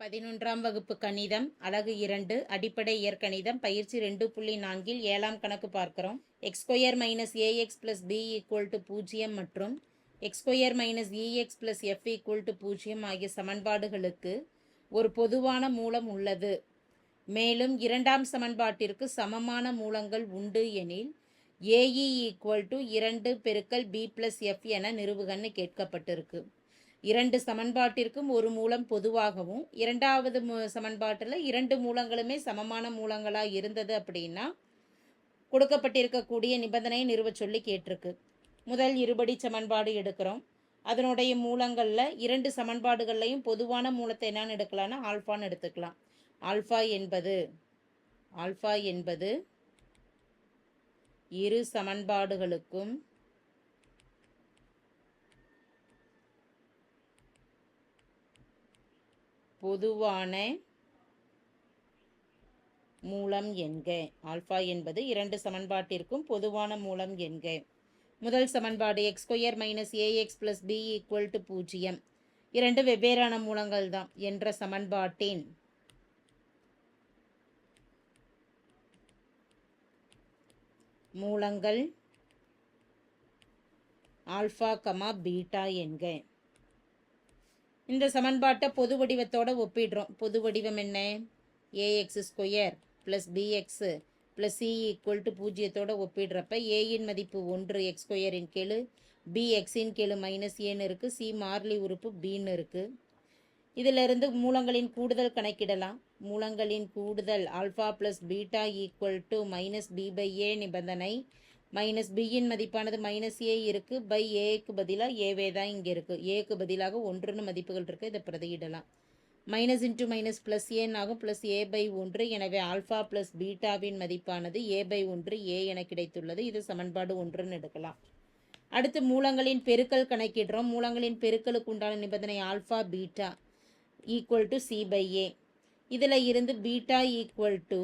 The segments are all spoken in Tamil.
பதினொன்றாம் வகுப்பு கணிதம் அலகு இரண்டு அடிப்படை இயற்கணிதம் பயிற்சி ரெண்டு புள்ளி நான்கில் ஏழாம் கணக்கு பார்க்கிறோம். X square minus a x plus b equal to பூஜ்ஜியம் மற்றும் x square minus e x plus f equal to பூஜ்ஜியம் ஆகிய சமன்பாடுகளுக்கு ஒரு பொதுவான மூலம் உள்ளது. மேலும் இரண்டாம் சமன்பாட்டிற்கு சமமான மூலங்கள் உண்டு எனில் ஏஇ ஈக்குவல் டு இரண்டு பெருக்கல் பி பிளஸ் எஃப் என நிறுவுகன்னு கேட்கப்பட்டிருக்கு. இரண்டு சமன்பாட்டிற்கும் ஒரு மூலம் பொதுவாகவும் இரண்டாவது சமன்பாட்டில் இரண்டு மூலங்களுமே சமமான மூலங்களாக இருந்தது அப்படின்னா கொடுக்கப்பட்டிருக்கக்கூடிய நிபந்தனையை நிறுவச் சொல்லி கேட்டிருக்கு. முதல் இருபடி சமன்பாடு எடுக்கிறோம். அதனுடைய மூலங்களில் இரண்டு சமன்பாடுகள்லையும் பொதுவான மூலத்தை என்னன்னு எடுக்கலாம்னா ஆல்ஃபான்னு எடுத்துக்கலாம். ஆல்ஃபா என்பது ஆல்ஃபா என்பது இரு சமன்பாடுகளுக்கும் பொதுவான மூலம் என்க. ஆல்ஃபா என்பது இரண்டு சமன்பாட்டிற்கும் பொதுவான மூலம் என்க. முதல் சமன்பாடு x square minus a x plus b equal to பூஜ்ஜியம். இரண்டு வெவ்வேறான மூலங்கள் தான் என்ற சமன்பாட்டின் மூலங்கள் ஆல்ஃபா கமா பீட்டா என்க. இந்த சமன்பாட்டை பொது வடிவத்தோட ஒப்பிடுறோம். பொது வடிவம் என்ன? A x square plus b x plus c equal to பூஜ்ஜியத்தோடு ஒப்பிடுறப்ப ஏயின் மதிப்பு ஒன்று எக்ஸ் ஸ்கொயரின் கீழ் பி எக்ஸின் மைனஸ் ஏன்னு இருக்குது சி மார்லி உறுப்பு பின்னு இருக்குது இதிலிருந்து மூலங்களின் கூடுதல் கணக்கிடலாம். மூலங்களின் கூடுதல் alpha plus beta equal to minus b by a நிபந்தனை மைனஸ் பியின் மதிப்பானது மைனஸ் ஏ இருக்குது பை ஏக்கு பதிலாக ஏவே தான் இங்கே இருக்குது ஏக்கு பதிலாக ஒன்றுன்னு மதிப்புகள் இருக்குது இதை பிரதியிடலாம். மைனஸ் இன்ட்டு மைனஸ் ப்ளஸ் ஏன்னு ஆகும். ப்ளஸ் ஏ பை ஒன்று. எனவே ஆல்ஃபா ப்ளஸ் பீட்டாவின் மதிப்பானது ஏ பை ஒன்று ஏ என கிடைத்துள்ளது. இது சமன்பாடு ஒன்றுன்னு எடுக்கலாம். அடுத்து மூலங்களின் பெருக்கல் கணக்கிடுறோம். மூலங்களின் பெருக்கலுக்கு உண்டான நிபந்தனை alpha beta equal to c by a இதில் இருந்து பீட்டா ஈக்குவல் டு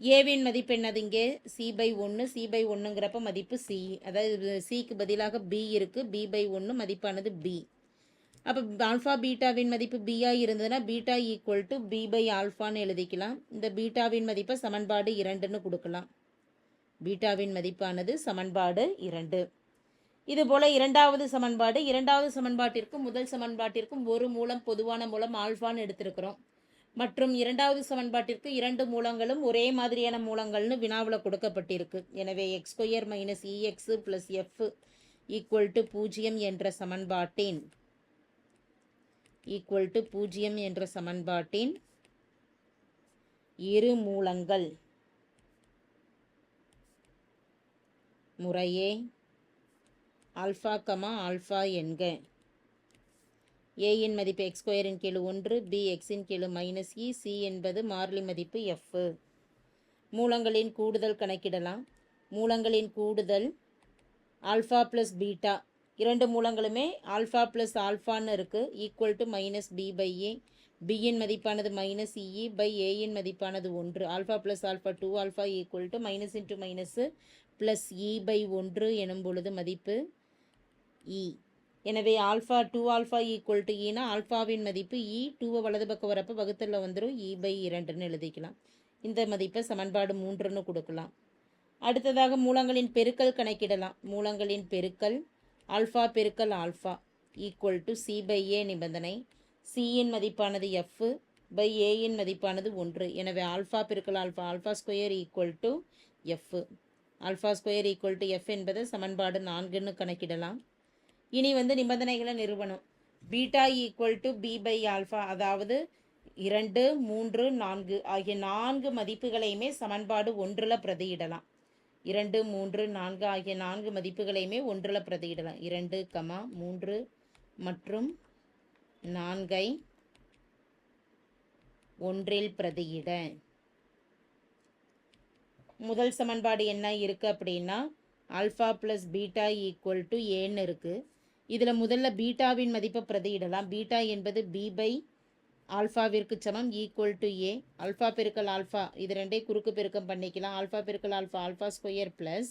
ஏவின் மதிப்பு என்னது இங்கே? சி பை ஒன்று சி பை ஒன்றுங்கிறப்ப மதிப்பு சி அதாவது சிக்கு பதிலாக பி இருக்குது பி பை ஒன்று மதிப்பானது பி அப்போ ஆல்ஃபா பீட்டாவின் மதிப்பு பியாக இருந்ததுன்னா beta equal to b by ஆல்ஃபான்னு எழுதிக்கலாம். இந்த பீட்டாவின் மதிப்பை சமன்பாடு இரண்டுன்னு கொடுக்கலாம். பீட்டாவின் மதிப்பானது சமன்பாடு இரண்டு. இதுபோல இரண்டாவது சமன்பாடு இரண்டாவது சமன்பாட்டிற்கும் முதல் சமன்பாட்டிற்கும் ஒரு மூலம் பொதுவான மூலம் ஆல்ஃபான்னு எடுத்திருக்கிறோம். மற்றும் இரண்டாவது சமன்பாட்டிற்கு இரண்டு மூலங்களும் ஒரே மாதிரியான மூலங்கள்னு வினாவில் கொடுக்கப்பட்டிருக்கு. எனவே x square minus e x plus f equal to பூஜ்ஜியம் என்ற சமன்பாட்டின் ஈக்குவல் டு பூஜ்ஜியம் என்ற சமன்பாட்டின் இரு மூலங்கள் முறையே ஆல்ஃபா கமா ஆல்ஃபா என்க. ஏயின் மதிப்பு எக்ஸ் ஸ்கொயரின் கீழ் ஒன்று பி எக்ஸின் கீழ் மைனஸ் இ சி என்பது மாறிலி மதிப்பு எஃப் மூலங்களின் கூடுதல் கணக்கிடலாம். மூலங்களின் கூடுதல் ஆல்ஃபா ப்ளஸ் பீட்டா இரண்டு மூலங்களுமே ஆல்ஃபா ப்ளஸ் ஆல்ஃபான்னு இருக்குது equal to minus b by a பியின் மதிப்பானது மைனஸ் இஇ பை ஏயின் மதிப்பானது ஒன்று. Alpha plus alpha two alpha equal to minus into minus plus e by ஒன்று எனும் பொழுது மதிப்பு இ எனவே alpha two alpha equal to ஈனா ஆல்ஃபாவின் மதிப்பு e, இ டூவை வலது பக்கம் வரப்போ வகுத்தலில் வந்துடும் இ e பை இரண்டுன்னு எழுதிக்கலாம். இந்த மதிப்பை சமன்பாடு மூன்றுன்னு கொடுக்கலாம். அடுத்ததாக மூலங்களின் பெருக்கல் கணக்கிடலாம். மூலங்களின் பெருக்கல் ஆல்ஃபா பெருக்கல் alpha equal to c by a நிபந்தனை. சியின் மதிப்பானது எஃப் பை ஏயின் மதிப்பானது ஒன்று. எனவே ஆல்ஃபா பெருக்கல் alpha alpha square equal to f alpha square equal to f என்பதை சமன்பாடு நான்குன்னு கணக்கிடலாம். இனி வந்து நிபந்தனைகளை நிறுவனம் beta equal to b by alpha அதாவது இரண்டு மூன்று நான்கு ஆகிய நான்கு மதிப்புகளையுமே சமன்பாடு ஒன்றில் பிரதியிடலாம். இரண்டு மூன்று நான்கு ஆகிய நான்கு மதிப்புகளையுமே ஒன்றில் பிரதியிடலாம். இரண்டு கமா மூன்று மற்றும் நான்கை ஒன்றில் பிரதியிட. முதல் சமன்பாடு என்ன இருக்குது அப்படின்னா alpha plus beta equal to ஏன்னு இருக்குது இதில் முதல்ல பீட்டாவின் மதிப்பை பிரதியிடலாம். பீட்டா என்பது பி பை ஆல்ஃபாவிற்கு சமம் ஈக்குவல் டு ஏ ஆல்ஃபா பெருக்கல் ஆல்ஃபா இது ரெண்டே குறுக்கு பெருக்கம் பண்ணிக்கலாம். ஆல்ஃபா பெருக்கல் alpha alpha square plus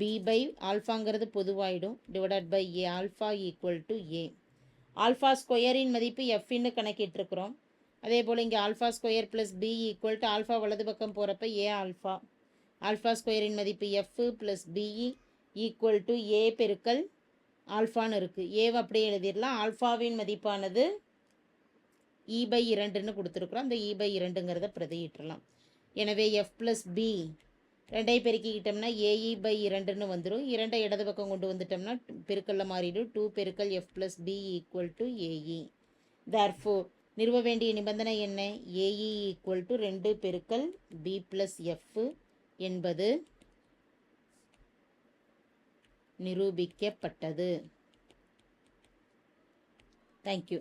b by ஆல்ஃபாங்கிறது பொதுவாயிடும். Divided by a alpha equal to a alpha ஸ்கொயரின் மதிப்பு எஃப்னு கணக்கிட்டிருக்கிறோம். அதே போல் இங்கே alpha square plus b equal to alpha வலது பக்கம் போகிறப்ப ஏ ஆல்ஃபா ஆல்ஃபா ஸ்கொயரின் மதிப்பு f plus b e equal to a பெருக்கல் ஆல்ஃபான்னு இருக்குது ஏவை அப்படியே எழுதிடலாம். ஆல்ஃபாவின் மதிப்பானது e இ பை இரண்டுன்னு கொடுத்துருக்குறோம். அந்த e இ பை இரண்டுங்கிறத பிரதியிட்டுறலாம். எனவே எஃப் ப்ளஸ் பி ரெண்டை பெருக்கிக்கிட்டோம்னா ஏஇ பை இரண்டுன்னு வந்துடும் இரண்டை இடது பக்கம் கொண்டு வந்துட்டோம்னா பெருக்கல்ல மாறிடும். டூ பெருக்கல் f plus b equal to a e therefore நிறுவ வேண்டிய நிபந்தனை என்ன? ஏஇ ஈக்குவல் டு ரெண்டு பெருக்கல் பி ப்ளஸ் எஃப் என்பது நிரூபிக்கப்பட்டது. தேங்க்யூ